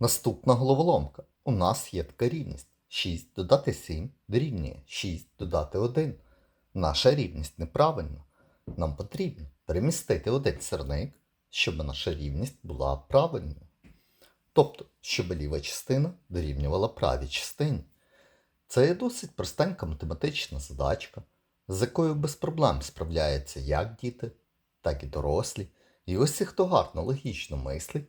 Наступна головоломка. У нас є така рівність. 6 додати 7 дорівнює 6 додати 1. Наша рівність неправильна. Нам потрібно перемістити один сірник, щоб наша рівність була правильною. Тобто, щоб ліва частина дорівнювала правій частині. Це є досить простенька математична задачка, з якою без проблем справляються як діти, так і дорослі. І ті, хто гарно логічно мислить,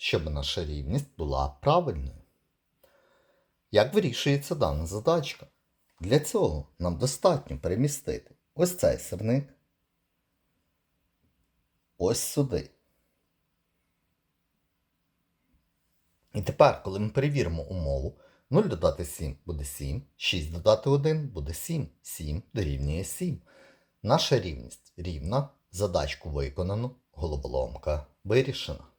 щоб наша рівність була правильною. Як вирішується дана задачка? Для цього нам достатньо перемістити ось цей сирник, ось сюди. І тепер, коли ми перевіримо умову, 0 додати 7 буде 7, 6 додати 1 буде 7, 7 дорівнює 7. Наша рівність рівна, задачку виконано, головоломка вирішена.